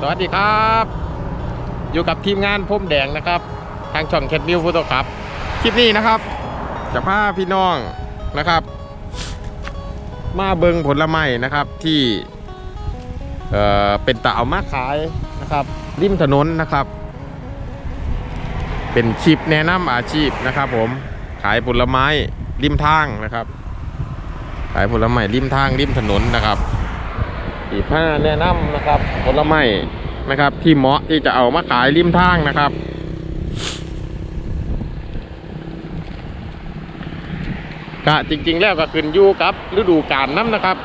สวัสดีครับ อยู่กับทีมงานพุ่มแดงนะครับ ทางช่องแคทนิวฟูโตครับ คลิปนี้นะครับจะพาพี่น้องนะครับ มาเบิงผลไม้นะครับที่เอ่อเป็นตะเอามาขายนะครับริมถนนนะครับ เป็นคลิปแนะนำอาชีพนะครับ ผมขายผลไม้ริมทางนะครับ ขายผลไม้ริมทางริมถนนนะครับอีกห้าแนะนำนะครับ ผลไม้นะครับ ที่เหมาะที่จะเอามาขายริมทางนะครับก็จริง ๆ แล้วก็ขึ้นอยู่กับฤดูกาลน้ำนะครับ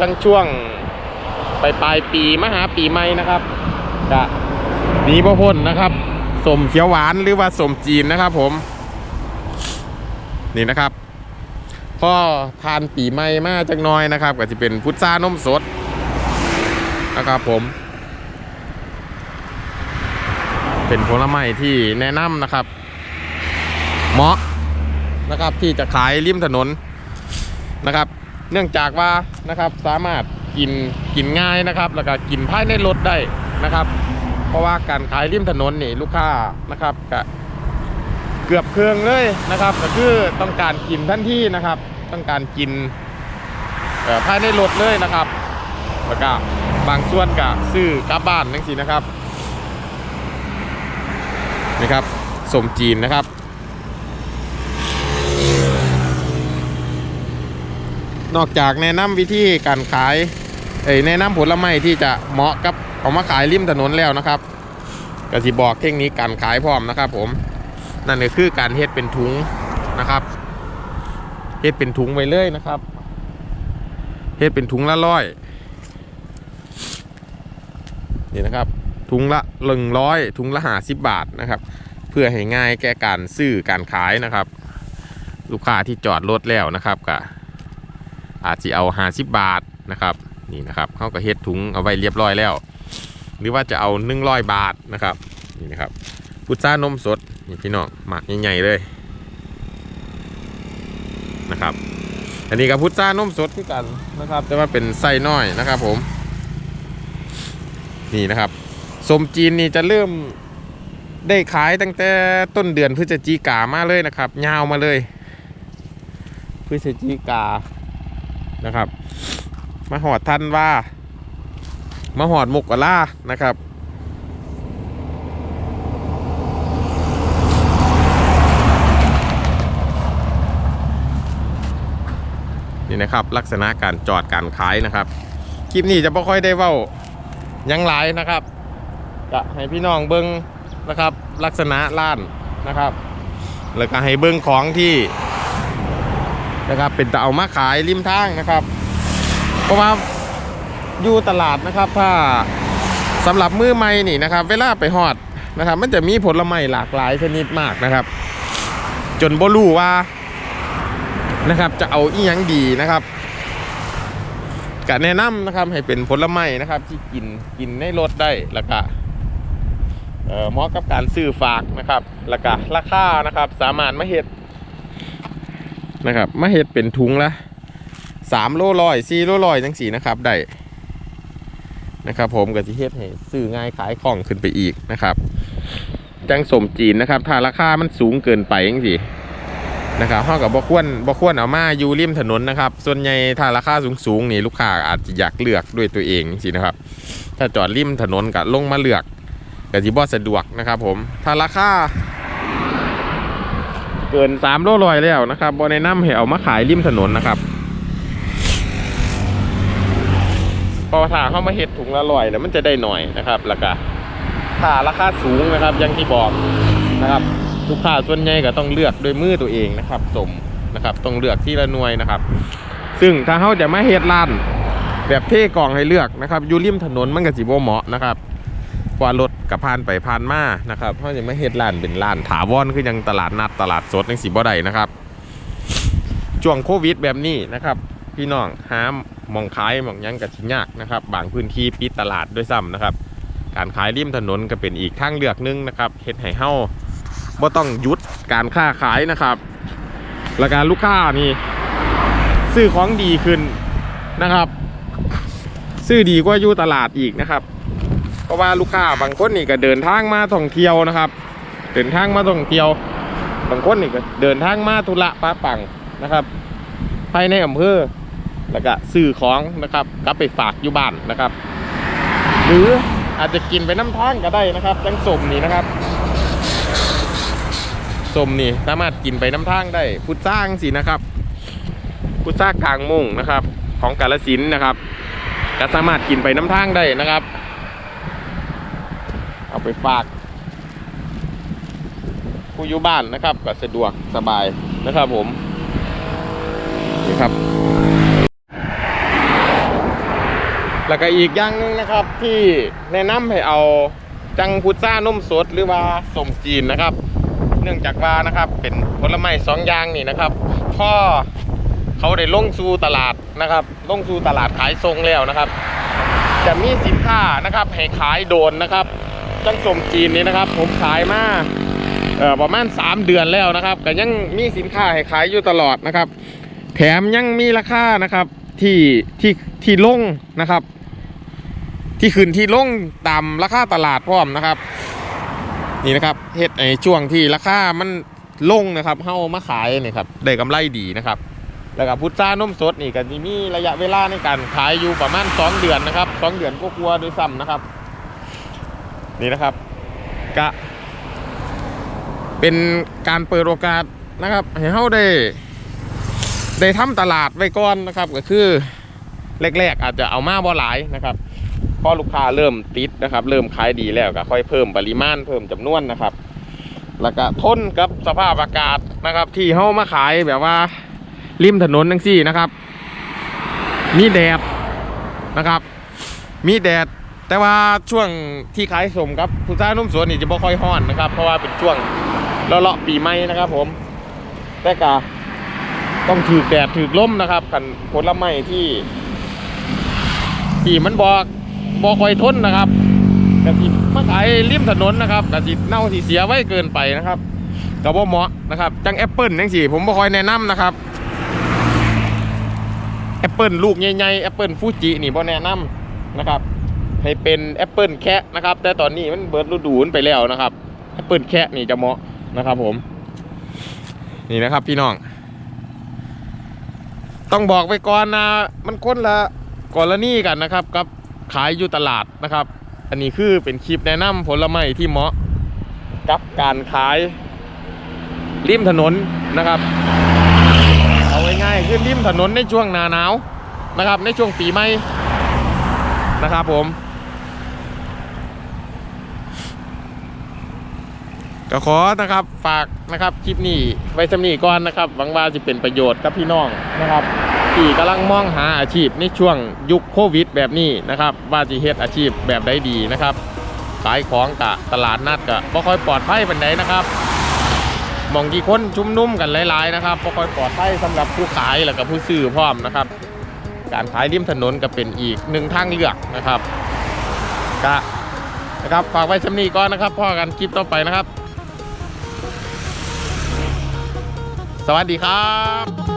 ตั้งช่วงปลายปลายปีมหาปีใหม่นะครับก็หนีบ่พ้นนะครับสมเขียวหวานหรือว่าสมจีนนะครับผม นี่นะครับ พ่อทานปีใหม่มาจักน้อยนะครับ ก็จะเป็นพุทรานมสดนะครับผม เป็นผลไม้ที่แนะนำนะครับ เหมาะนะครับที่จะขายริมถนนนะครับ เนื่องจากว่านะครับสามารถกินกินง่ายนะครับ แล้วก็กินภายในรถได้นะครับ เพราะว่าการขายริมถนนนี่ลูกค้านะครับก็ เกือบเครื่องเลยนะครับ ก็คือต้องการกินทันทีนะครับ ต้องการกินภายในรถเลยนะครับแล้วก็บางส่วนก็ซื้อกลับบ้านนั่นสินะครับนี่ครับสมจีนนะครับนอกจากแนะนำวิธีการขายเอ้ยแนะนำผลไม้ที่จะเหมาะกับเอามาขายริมถนนแล้วนะครับก็สิบอกเทคนิคการขายพร้อมนะครับผม นั่นก็คือการเฮ็ดเป็นถุงนะครับเฮ็ดเป็นถุงไว้เลยนะครับเฮ็ดเป็นถุงละร้อยนี่นะครับถุงละหนึ่งร้อยถุงละห้าสิบบาทนะครับ เพื่อให้ง่ายแก่การซื้อการขายนะครับ ลูกค้าที่จอดรถแล้วนะครับก็อาจจะเอาหาสิบบาทนะครับนี่นะครับเขาก็เฮ็ดถุงเอาไว้เรียบร้อยแล้ว หรือว่าจะเอาหนึ่งร้อยบาทนะครับนี่นะครับ พุทรานมสดนี่พี่น้องหมักใหญ่ๆเลยนะครับ อันนี้กับพุทรานมสดคือกันนะครับแต่ว่าเป็นไส้น้อยนะครับผม นี่นะครับสมจีนนี่จะเริ่มได้ขายตั้งแต่ต้นเดือนพฤศจิกามาเลยนะครับ ยาวมาเลย พฤศจิกานะครับ มาหอดทันว่า มาหอดมกกะล่านะครับ นี่นะครับลักษณะการจอดการขายนะครับ คลิปนี้จะไม่ค่อยได้เว้ายังหลายนะครับ จะให้พี่น้องเบิ้งนะครับ ลักษณะร้านนะครับ แล้วก็ให้เบิ้งของที่นะครับ เป็นตะเอามาขายริมทางนะครับ เพราะว่าอยู่ตลาดนะครับ ถ้าสำหรับมือใหม่นี่นะครับ เวลาไปฮอดนะครับ มันจะมีผลไม้หลากหลายชนิดมากนะครับ จนบ่รู้ว่า นะครับ จะเอาอีหยังดีนะครับก็แนะนำนะครับ ให้เป็นผลไม้นะครับ ที่กินกินในรถได้แล้วก็เอ่อเหมาะกับการซื้อฝากนะครับ แล้วก็ราคานะครับ สามารถมาเฮ็ดนะครับมาเฮ็ดเป็นถุงละสามโลร้อยสี่โลร้อยจังสี่นะครับได้นะครับ ผมก็จะเฮ็ดให้ซื้อง่ายขายคล่องขึ้นไปอีกนะครับ จังสมจีนนะครับ ถ้าราคามันสูงเกินไปจังสี่ นะครับเท่ากับบ่ควรบ่ควรเอามาอยู่ริมถนนนะครับ ส่วนใหญ่ถ้าราคาสูงๆนี่ลูกค้าอาจจะอยากเลือกด้วยตัวเองจังซี่นะครับ ถ้าจอดริมถนนก็ลงมาเลือกก็สิบ่สะดวกนะครับ ผม ถ้าราคาเกินสามโลลอยแล้วนะครับบอในน้ำให้เอามาขายริมถนนนะครับพอถ้าเข้ามาเห็ดถุงละลอยแล้วมันจะได้หน่อยนะครับแล้วก็ถ้าราคาสูงนะครับยังที่บอกนะครับ ลูกค้าส่วนใหญ่ก็ต้องเลือกโดวยมือตัวเองนะครับสมนะครับต้องเลือกที่ละหน่วยนะครับ ซึ่งถ้าเขาจะมาเฮ็ดร้านแบบเท่กล่องให้เลือกนะครับอยู่ริมถนนมันก็สิบ่เหมาะนะครับกว่ารถกับผ่านไปผ่านมานะครับเพราะยังไม่เฮ็ดร้านเป็นร้านถาวรคือยังตลาดนัดตลาดสดยังสีบ่ได้นะครับช่วงโควิดแบบนี้นะครับพี่น้องหาหมองขายหมองยังกับชิยากนะครับ บางพื้นที่ปิดตลาดด้วยซ้ำนะครับ การขายริมถนนก็เป็นอีกทางเลือกหนึงนะครับเฮ็ดให้เฮา บ่ต้องยุดการค้าขายนะครับและการลูกค้านี่ซื้อของดีขึ้นนะครับ ซื้อดีกว่าอยู่ตลาดอีกนะครับ เพราะว่าลูกค้าบางคนนี่ก็เดินทางมาท่องเที่ยวนะครับ เดินทางมาท่องเที่ยว บางคนนี่ก็เดินทางมาธุระป้าปังนะครับภายในอำเภอแล้วก็ซื้อของนะครับกลับไปฝากอยู่บ้านนะครับ หรืออาจจะกินไปน้ำทางก็ได้นะครับจังสมนี่นะครับ สมนี่สามารถกินไปน้ำทางได้พุทสร้างสินะครับ พุทธากลางมุ่งนะครับ ของกาลสินนะครับก็สามารถกินไปน้ำทางได้นะครับ เอาไปฝากผู้อยู่บ้านนะครับก็สะดวกสบายนะครับผมนี่ครับ แล้วก็อีกอย่างหนึงนะครับที่แนะนำให้เอาจังพุทรานุ่มสดหรือว่าสมจีนนะครับ เนื่องจากว่านะครับเป็นผลไม้สองอย่างนี่นะครับพ่อเขาได้ลงสู่ตลาดนะครับลงสู่ตลาดขายทรงแล้วนะครับ จะมีสินค้านะครับให้ขายโดนนะครับจังสมจีนนี่นะครับ ผมขายมาประมาณ 3 เดือนแล้วนะครับก็ยังมีสินค้าให้ขายอยู่ตลอดนะครับ แถมยังมีราคานะครับที่ที่ที่ลงนะครับ ที่ขึ้นที่ลงตามราคาตลาดพร้อมนะครับ นี่นะครับเฮ็ดไอ้ช่วงที่ราคามันลงนะครับเฮามาขายนี่ครับได้กำไรดีนะครับ แล้วก็พุทรานมสดนี่ก็สิมีระยะเวลาในการขายอยู่ประมาณ 2 เดือนนะครับ 2 เดือนก็กลัวโดวยซ้ำนะครับ นี่นะครับกะเป็นการเปิดโอกาสนะครับให้เฮาได้ได้ทำตลาดไว้ก่อนนะครับ ก็คือแรกๆอาจจะเอามาบ่หลายนะครับ พอลูกค้าเริ่มติดนะครับ เริ่มขายดีแล้วก็ค่อยเพิ่มปริมาณเพิ่มจำนวนนะครับ แล้วก็ทนกับสภาพอากาศนะครับ ที่เฮามาขายแบบว่าริมถนนทั้งสี่นะครับ มีแดดนะครับ มีแดดแต่ว่าช่วงที่ขายสมครับผู้ซ่านุ่มสวนนี่จะบ่ค่อยฮ้อนนะครับ เพราะว่าเป็นช่วงเลาะปีใหม่นะครับ ผมแต่กะต้องถือแดดถือลมนะครับกันผลไม้ที่ที่มันบอก บอคอยทนนะครับกะสิมาขายริมถนนนะครับกะสิเน่าสิเสียไว้เกินไปนะครับกับว่าเหมาะนะครับจังแอปเปิลจังสิผมบ่คอยแนะนำนะครับแอปเปิลลูกใหญ่ๆแอปเปิลฟูจินี่บ่แนะนำนะครับ ให้เป็นแอปเปิลแคะนะครับ แต่ตอนนี้มันเบิดฤดูมันไปแล้วนะครับแอปเปิลแคะนี่จะเหมาะนะครับ ผม นี่นะครับพี่น้อง ต้องบอกไปก่อนนะมันคนละกรณีกันนะครับกับ ขายอยู่ตลาดนะครับ อันนี้คือเป็นคลิปแนะนำผลไม้ที่เหมาะกับการขายริมถนนนะครับ เอาง่ายๆคือริมถนนในช่วงหนาหนาวนะครับ ในช่วงปีใหม่นะครับผมก็ขอนะครับฝากนะครับคลิปนี้ไว้สำนีก่อนนะครับหวังว่าจะเป็นประโยชน์กับพี่น้องนะครับ ที่กำลังมองหาอาชีพในช่วงยุคโควิด แบบนี้นะครับว่าจะเฮ็ดอาชีพแบบใดดีนะครับขายของกะตลาดนัดกะบ่ค่อยปลอดภัยเปานใดนะครับมองที่คนชุมนุ่มกันหลายๆนะครับบ่ค่อยปลอดภัยสำหรับผู้ขายแล้วก็ผู้ซื้อพร้อมนะครับ การขายริมถนนก็เป็นอีกหนึ่งทางเลือกนะครับกะนะครับฝากไว้สำนีก่อนนะครับพ่อกันคลิปต่อไปนะครับ สวัสดีครับ